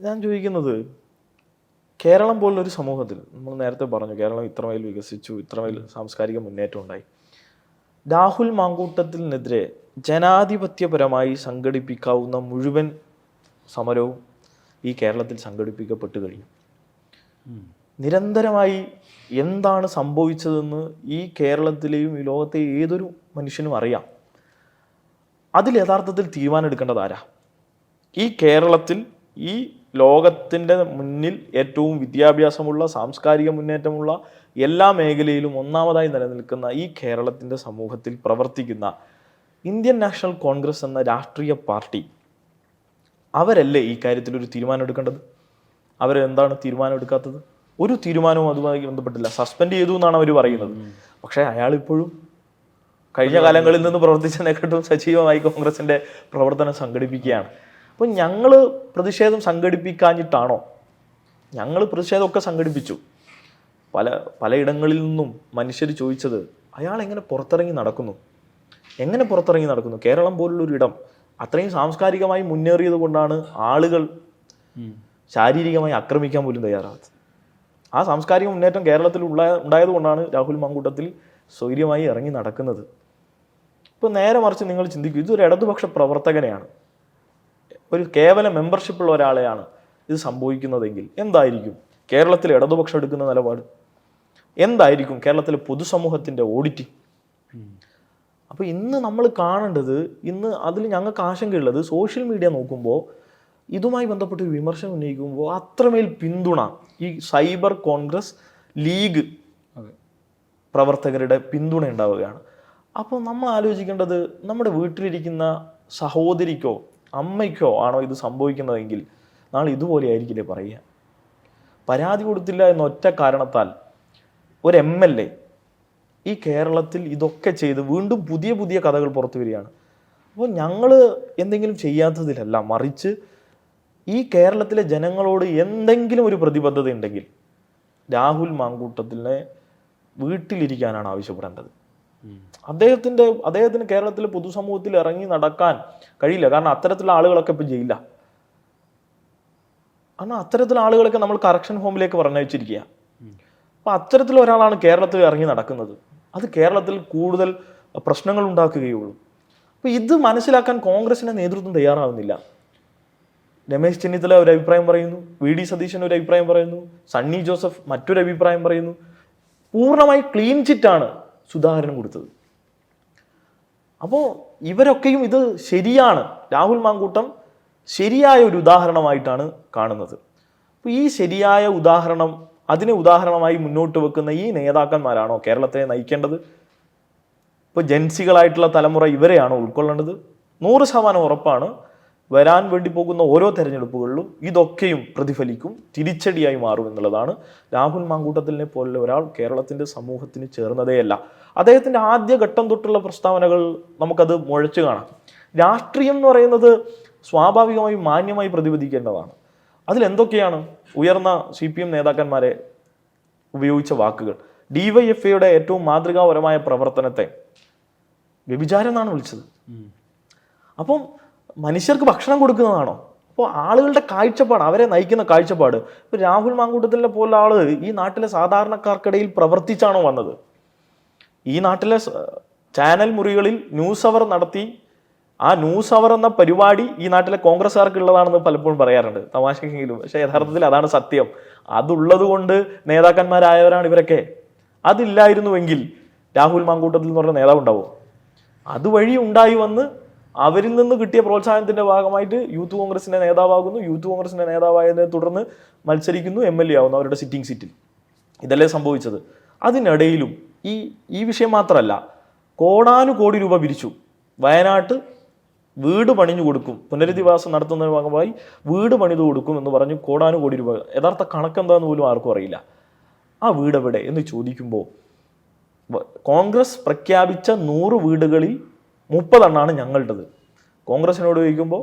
ഞാൻ ചോദിക്കുന്നത് കേരളം പോലുള്ളൊരു സമൂഹത്തിൽ നമ്മൾ നേരത്തെ പറഞ്ഞു കേരളം ഇത്രമേൽ വികസിച്ചു ഇത്രമേൽ സാംസ്കാരിക മുന്നേറ്റം ഉണ്ടായി. രാഹുൽ മാങ്കൂട്ടത്തിനെതിരെ ജനാധിപത്യപരമായി സംഘടിപ്പിക്കാവുന്ന മുഴുവൻ സമരവും ഈ കേരളത്തിൽ സംഘടിപ്പിക്കപ്പെട്ടു കഴിഞ്ഞു. നിരന്തരമായി എന്താണ് സംഭവിച്ചതെന്ന് ഈ കേരളത്തിലെയും ഈ ലോകത്തെ ഏതൊരു മനുഷ്യനും അറിയാം. അതിൽ യഥാർത്ഥത്തിൽ തീരുമാനം എടുക്കേണ്ടത് ആരാ? ഈ കേരളത്തിൽ ഈ ലോകത്തിന്റെ മുന്നിൽ ഏറ്റവും വിദ്യാഭ്യാസമുള്ള സാംസ്കാരിക മുന്നേറ്റമുള്ള എല്ലാ മേഖലയിലും ഒന്നാമതായി നിലനിൽക്കുന്ന ഈ കേരളത്തിന്റെ സമൂഹത്തിൽ പ്രവർത്തിക്കുന്ന ഇന്ത്യൻ നാഷണൽ കോൺഗ്രസ് എന്ന രാഷ്ട്രീയ പാർട്ടി അവരല്ലേ ഈ കാര്യത്തിൽ ഒരു തീരുമാനം എടുക്കേണ്ടത്? അവരെന്താണ് തീരുമാനം എടുക്കാത്തത്? ഒരു തീരുമാനവും അതുമായി ബന്ധപ്പെട്ടില്ല. സസ്പെൻഡ് ചെയ്തു എന്നാണ് അവർ പറയുന്നത്. പക്ഷേ അയാൾ ഇപ്പോഴും കഴിഞ്ഞ കാലങ്ങളിൽ നിന്ന് പ്രവർത്തിച്ചതിനെക്കാട്ടും സജീവമായി കോൺഗ്രസിന്റെ പ്രവർത്തനം സംഘടിപ്പിക്കുകയാണ്. അപ്പോൾ ഞങ്ങൾ പ്രതിഷേധം സംഘടിപ്പിക്കാഞ്ഞിട്ടാണോ? ഞങ്ങൾ പ്രതിഷേധമൊക്കെ സംഘടിപ്പിച്ചു. പല പലയിടങ്ങളിൽ നിന്നും മനുഷ്യർ ചോദിച്ചത് അയാൾ എങ്ങനെ പുറത്തിറങ്ങി നടക്കുന്നു? എങ്ങനെ പുറത്തിറങ്ങി നടക്കുന്നു? കേരളം പോലുള്ളൊരു ഇടം അത്രയും സാംസ്കാരികമായി മുന്നേറിയത് കൊണ്ടാണ് ആളുകൾ ശാരീരികമായി ആക്രമിക്കാൻ പോലും തയ്യാറാകുന്നത് ആ സാംസ്കാരിക മുന്നേറ്റം കേരളത്തിൽ ഉള്ള ഉണ്ടായത് കൊണ്ടാണ് രാഹുൽ മാങ്കൂട്ടത്തിൽ സ്വൈര്യമായി ഇറങ്ങി നടക്കുന്നത്. ഇപ്പോൾ നേരെ മറിച്ച് നിങ്ങൾ ചിന്തിക്കും ഇതൊരു ഇടതുപക്ഷ പ്രവർത്തകനെയാണ്. ഒരു കേവല മെമ്പർഷിപ്പ് ഉള്ള ഒരാളെയാണ് ഇത് സംഭവിക്കുന്നതെങ്കിൽ എന്തായിരിക്കും? കേരളത്തിൽ ഇടതുപക്ഷം എടുക്കുന്ന നിലപാട്? എന്തായിരിക്കും കേരളത്തിലെ പൊതുസമൂഹത്തിന്റെ ഓഡിറ്റ് അപ്പോൾ ഇന്ന് നമ്മൾ കാണേണ്ടത് ഇന്ന് അതിൽ ഞങ്ങൾക്ക് ആശങ്കയുള്ളത് സോഷ്യൽ മീഡിയ നോക്കുമ്പോൾ ഇതുമായി ബന്ധപ്പെട്ട് ഒരു വിമർശനം ഉന്നയിക്കുമ്പോൾ അത്രമേൽ പിന്തുണ ഈ സൈബർ കോൺഗ്രസ് ലീഗ് പ്രവർത്തകരുടെ പിന്തുണ ഉണ്ടാവുകയാണ്. അപ്പോൾ നമ്മൾ ആലോചിക്കേണ്ടത് നമ്മുടെ വീട്ടിലിരിക്കുന്ന സഹോദരിക്കോ അമ്മയ്ക്കോ ആണോ ഇത് സംഭവിക്കുന്നതെങ്കിൽ നാളെ ഇതുപോലെ ആയിരിക്കില്ലേ പറയുക? പരാതി കൊടുത്തില്ല എന്ന ഒറ്റ കാരണത്താൽ ഒരു എം എൽ എ ഈ കേരളത്തിൽ ഇതൊക്കെ ചെയ്ത് വീണ്ടും പുതിയ പുതിയ കഥകൾ പുറത്തു വരികയാണ്. അപ്പോൾ ഞങ്ങൾ എന്തെങ്കിലും ചെയ്യാത്തതിലല്ല മറിച്ച് ഈ കേരളത്തിലെ ജനങ്ങളോട് എന്തെങ്കിലും ഒരു പ്രതിബദ്ധത ഉണ്ടെങ്കിൽ രാഹുൽ മാങ്കൂട്ടത്തിനെ വീട്ടിലിരിക്കാനാണ് ആവശ്യപ്പെടേണ്ടത്. അദ്ദേഹത്തിന്റെ അദ്ദേഹത്തിന് കേരളത്തിലെ പൊതുസമൂഹത്തിൽ ഇറങ്ങി നടക്കാൻ കഴിയില്ല. കാരണം അത്തരത്തിലുള്ള ആളുകളൊക്കെ ഇപ്പൊ ജയിലില്ല കാരണം അത്തരത്തിലുള്ള ആളുകളൊക്കെ നമ്മൾ കറക്ഷൻ ഹോമിലേക്ക് പറഞ്ഞയച്ചിരിക്കുക അപ്പൊ അത്തരത്തിൽ ഒരാളാണ് കേരളത്തിൽ ഇറങ്ങി നടക്കുന്നത്. അത് കേരളത്തിൽ കൂടുതൽ പ്രശ്നങ്ങൾ ഉണ്ടാക്കുകയുള്ളൂ. അപ്പൊ ഇത് മനസ്സിലാക്കാൻ കോൺഗ്രസിന്റെ നേതൃത്വം തയ്യാറാവുന്നില്ല. രമേശ് ചെന്നിത്തല ഒരു അഭിപ്രായം പറയുന്നു. വി ഡി സതീശൻ ഒരു അഭിപ്രായം പറയുന്നു. സണ്ണി ജോസഫ് മറ്റൊരു അഭിപ്രായം പറയുന്നു. പൂർണമായി ക്ലീൻ ചിറ്റാണ് സുധാകരൻ കൊടുത്തത്. അപ്പോൾ ഇവരൊക്കെയും ഇത് ശരിയാണ്. രാഹുൽ മാങ്കൂട്ടം ശരിയായ ഒരു ഉദാഹരണമായിട്ടാണ് കാണുന്നത്. അപ്പോൾ ഈ ശരിയായ ഉദാഹരണം അതിനെ ഉദാഹരണമായി മുന്നോട്ട് വെക്കുന്ന ഈ നേതാക്കന്മാരാണോ കേരളത്തെ നയിക്കേണ്ടത്? ഇപ്പോൾ ജൻസികളായിട്ടുള്ള തലമുറ ഇവരെയാണോ ഉൾക്കൊള്ളേണ്ടത്? നൂറ് ശതമാനം ഉറപ്പാണ് വരാൻ വേണ്ടി പോകുന്ന ഓരോ തെരഞ്ഞെടുപ്പുകളിലും ഇതൊക്കെയും പ്രതിഫലിക്കും തിരിച്ചടിയായി മാറും എന്നുള്ളതാണ് രാഹുൽ മാങ്കൂട്ടത്തിനെ പോലുള്ള ഒരാൾ കേരളത്തിന്റെ സമൂഹത്തിന് ചേർന്നതേയല്ല. അദ്ദേഹത്തിന്റെ ആദ്യ ഘട്ടം തൊട്ടുള്ള പ്രസ്താവനകൾ നമുക്കത് മുഴച്ചു കാണാം. രാഷ്ട്രീയം എന്ന് പറയുന്നത് സ്വാഭാവികമായി മാന്യമായി പ്രതിപദിക്കേണ്ടതാണ് അതിലെന്തൊക്കെയാണ് ഉയർന്ന സി പി എം നേതാക്കന്മാരെ ഉപയോഗിച്ച വാക്കുകൾ? ഡിവൈഎഫ്ഐയുടെ ഏറ്റവും മാതൃകാപരമായ പ്രവർത്തനത്തെ വ്യഭിചാരം എന്നാണ് വിളിച്ചത്. അപ്പം മനുഷ്യർക്ക് ഭക്ഷണം കൊടുക്കുന്നതാണോ? അപ്പോൾ ആളുകളുടെ കാഴ്ചപ്പാട് അവരെ നയിക്കുന്ന കാഴ്ചപ്പാട്. ഇപ്പൊ രാഹുൽ മാങ്കൂട്ടത്തിലെ പോലെ ആൾ ഈ നാട്ടിലെ സാധാരണക്കാർക്കിടയിൽ പ്രവർത്തിച്ചാണോ വന്നത്? ഈ നാട്ടിലെ ചാനൽ മുറികളിൽ ന്യൂസ് അവർ നടത്തി ആ ന്യൂസ് അവർ എന്ന പരിപാടി ഈ നാട്ടിലെ കോൺഗ്രസ്സുകാർക്ക് ഉള്ളതാണെന്ന് പലപ്പോഴും പറയാറുണ്ട്. തമാശക്കെങ്കിലും പക്ഷെ യഥാർത്ഥത്തിൽ അതാണ് സത്യം. അതുള്ളത് കൊണ്ട് നേതാക്കന്മാരായവരാണ് ഇവരൊക്കെ. അതില്ലായിരുന്നുവെങ്കിൽ രാഹുൽ മാങ്കൂട്ടത്തിൽ എന്ന് പറഞ്ഞ നേതാവ് ഉണ്ടാവും അതുവഴി ഉണ്ടായി വന്ന് അവരിൽ നിന്ന് കിട്ടിയ പ്രോത്സാഹനത്തിന്റെ ഭാഗമായിട്ട് യൂത്ത് കോൺഗ്രസിന്റെ നേതാവാകുന്നു. യൂത്ത് കോൺഗ്രസിന്റെ നേതാവായതിനെ തുടർന്ന് മത്സരിക്കുന്നു എം എൽ എ ആവുന്നു അവരുടെ സിറ്റിംഗ് സീറ്റിൽ ഇതല്ലേ സംഭവിച്ചത്. അതിനിടയിലും ഈ ഈ വിഷയം മാത്രമല്ല കോടാനുകോടി രൂപ പിരിച്ചു. വയനാട്ട് വീട് പണിഞ്ഞു കൊടുക്കും. പുനരധിവാസം നടത്തുന്ന ഭാഗമായി വീട് പണിതു കൊടുക്കും എന്ന് പറഞ്ഞു കോടാനുകോടി രൂപ. യഥാർത്ഥ കണക്കെന്താന്ന് പോലും ആർക്കും അറിയില്ല. ആ വീട് എവിടെ എന്ന് ചോദിക്കുമ്പോൾ കോൺഗ്രസ് പ്രഖ്യാപിച്ച നൂറ് വീടുകളിൽ മുപ്പതെണ്ണാണ് ഞങ്ങളുടേത്. കോൺഗ്രസിനോട് ചോദിക്കുമ്പോൾ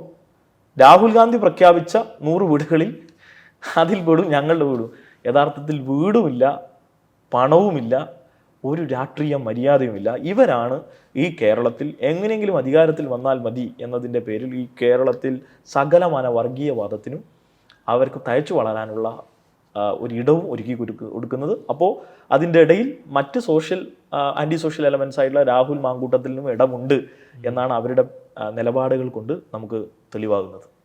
രാഹുൽ ഗാന്ധി പ്രഖ്യാപിച്ച നൂറ് വീടുകളിൽ അതിൽ വീടും ഞങ്ങളുടെ വീടും. യഥാർത്ഥത്തിൽ വീടുമില്ല പണവുമില്ല ഒരു രാഷ്ട്രീയ മര്യാദയുമില്ല. ഇവരാണ് ഈ കേരളത്തിൽ എങ്ങനെയെങ്കിലും അധികാരത്തിൽ വന്നാൽ മതി എന്നതിന്റെ പേരിൽ ഈ കേരളത്തിൽ സകലമാന വർഗീയവാദത്തിനും അവർക്ക് തയച്ചു വളരാനുള്ള ആ, ഒരു ഇടവും ഒരുക്കി കൊടുക്ക- കൊടുക്കുന്നത്. അപ്പോൾ അതിന്റെ ഇടയിൽ മറ്റ് സോഷ്യൽ ആന്റി സോഷ്യൽ എലമെൻസ് ആയിട്ടുള്ള രാഹുൽ മാങ്കൂട്ടത്തിനും ഇടമുണ്ട് എന്നാണ് അവരുടെ നിലപാടുകൾ കൊണ്ട് നമുക്ക് തെളിവാകുന്നത്.